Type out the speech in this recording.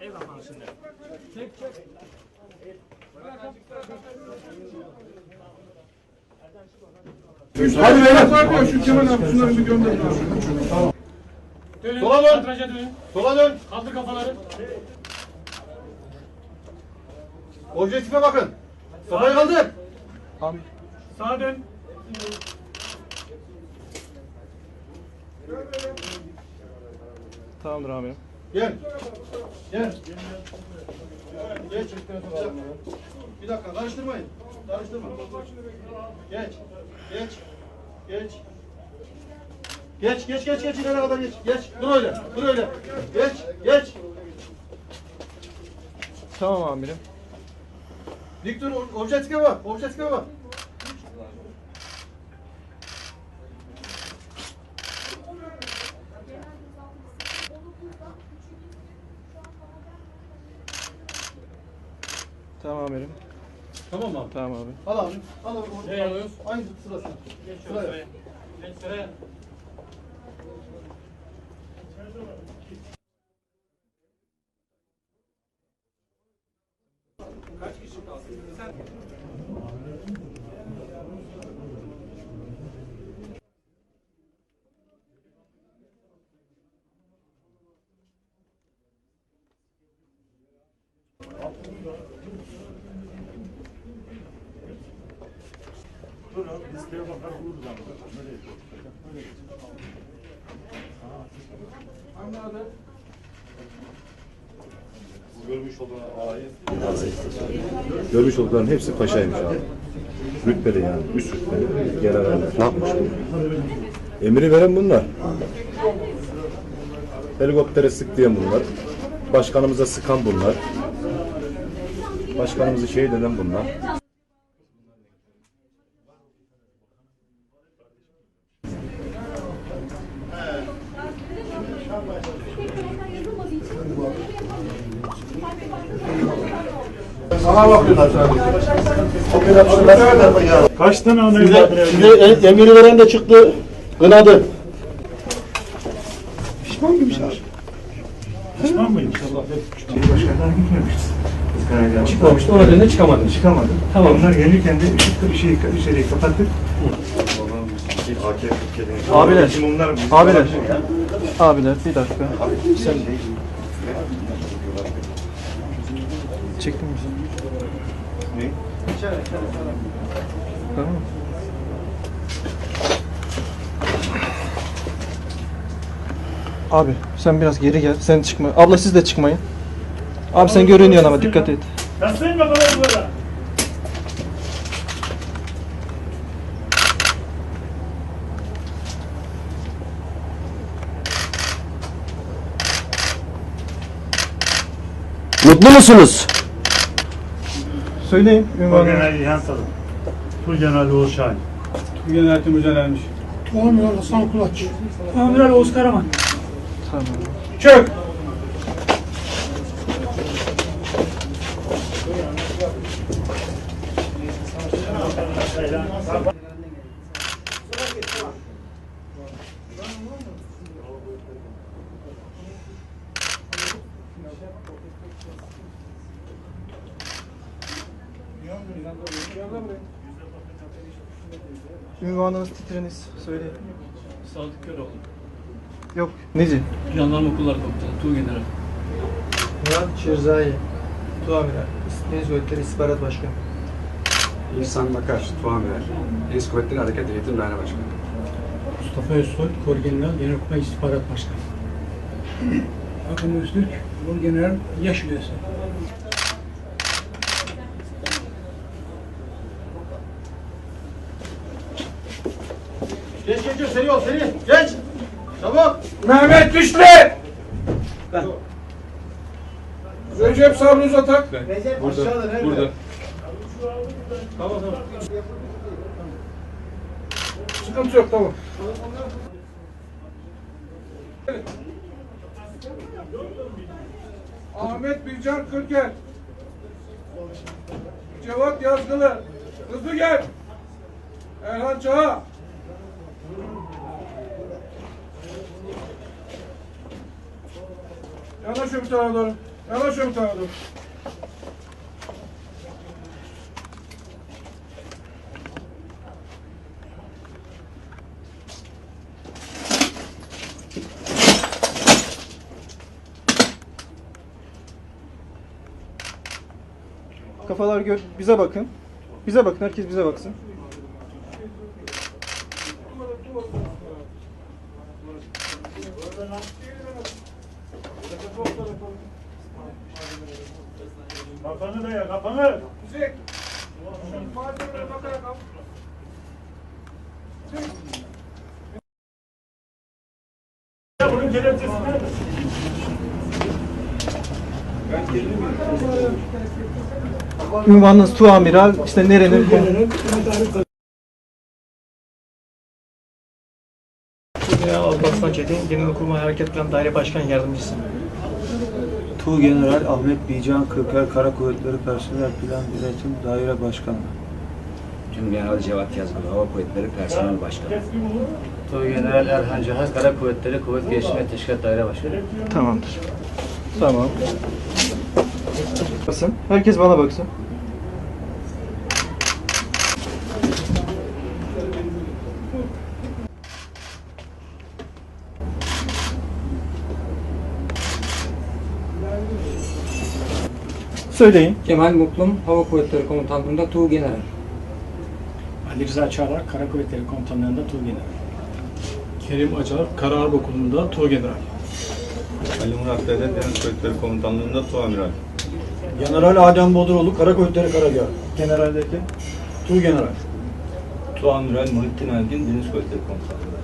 Eyvallah şimdi. Çek. Hadi. Şu Kemal abi şunları bir gönder. Dönün. Sola dön. Sola dön. Kaldır kafaları. Objektife bakın. Kafayı kaldır. Sağa dön. Tamamdır amirim. Gel. Gel. Geç. Bir dakika karıştırmayın. Karıştırma. Geç. Geç. Geç. Geç, geç, geç, geç, ileri kadar geç. Geç, dur öyle, dur öyle. Geç, geç. Tamam amirim. Dik dur, objektife bak, objektife bak. Tamam amirim. Tamam abi? Tamam abi. Al abi, al abi. Ne alıyoruz? Aynı sırasına. Geç Sıraya. Geç sıraya. Görmüş oldukların hepsi paşaymış abi. Rütbeli yani. Üst rütbeli. Generaller. Ne yapmış bunlar? Emri veren bunlar. Helikoptere sık diyen bunlar. Başkanımıza sıkan bunlar. Başkanımızı şehit eden bunlar. Sana bakıyorlar sadece. Kaç tane ana Size, size emiri veren de çıktı, kınadı. Pişman gibiymişler. Pişman mıyım? İnşallah başkanlar gitmemişiz. Karayla. Çıkmamıştı. Ona döndü çıkamadı. Çıkamadı. Tamam. Onlar gelirken de ışık şeyi, içeriği kapattık. Abiler. Mumlar Abiler. Abiler bir dakika. Sen Çektin mi sen? Ne? Tamam. Abi sen biraz geri gel. Sen çıkma. Abla siz de çıkmayın. Abi sen görünüyorsun ama dikkat et. Yaslayın bakalım böyle. Mutlu musunuz? Söyleyin. ünvanını. Orgeneral İlhan Salım. Turgeneral Oğuz Şahin. Yönetim düzenlenmiş. Amiral Hasan Kulaç. Amiral Oğuz Karaman. Tamam. Çök! Ünvanınız, titriniz söyleyin. Sadık Köroğlu. Yok. Neci? Jandarma Okulları Komutanı. Tuğ General. Murat Şirzai, Tuamiral, Deniz Kuvvetleri İstihbarat Başkanı. İhsan Bakar, Tuamiral, Deniz Kuvvetleri Hareket Eğitim Daire Başkanı. Mustafa Özsoy, Kor General Genelkurmay İstihbarat Başkanı. Hakan Öztürk, Kor General Yaş Üyesi. Geç geç geç, seri ol, seri. Geç! Çabuk! Mehmet Güçlü! Recep Sabri Uzatak. Burada, burada. Tamam tamam. Sıkıntı yok, tamam. Ahmet Bilcan Kırker. Cevat Yazgılı. Hızlı gel. Erhan Çaha. Yanaş öbür tarafa doğru. Yanaş öbür tarafa doğru. Kafalar gör bize bakın. Bize bakın. Herkes bize baksın. Kafanı da ya kafanı. Ya bunun kelepçesi nerede? Ünvanınız Tuamiral. işte nerenin General Alparslan Çetin, Genelkurmay Hareket Planı Daire Başkan Yardımcısı. Tuğ General Ahmet Bican Kırker Kara Kuvvetleri Personel Plan Yönetim Daire Başkanı. Tüm General Cevat Yazgın, Hava Kuvvetleri Personel Başkanı. General Erhan Cihaz Kara Kuvvetleri Kuvvet Geliştirme Teşkilat Daire Başkanı. Tamamdır. Tamam. Basın. Herkes bana baksın. Söyleyin. Kemal Mutlum, Hava Kuvvetleri Komutanlığı'nda Tuğ General. Ali Rıza Çağlar, Kara Kuvvetleri Komutanlığı'nda Tuğgeneral. Kerim Acar, Kara Harp Okulu'nda Tuğgeneral. Ali Murat Dede Deniz Kuvvetleri Komutanlığı'nda Tuamiral. General Adem Boduroğlu Kara Kuvvetleri Karagah. Generaldeki Tuğ General. Tuamiral Muhittin Ergin Deniz Kuvvetleri Komutanlığı.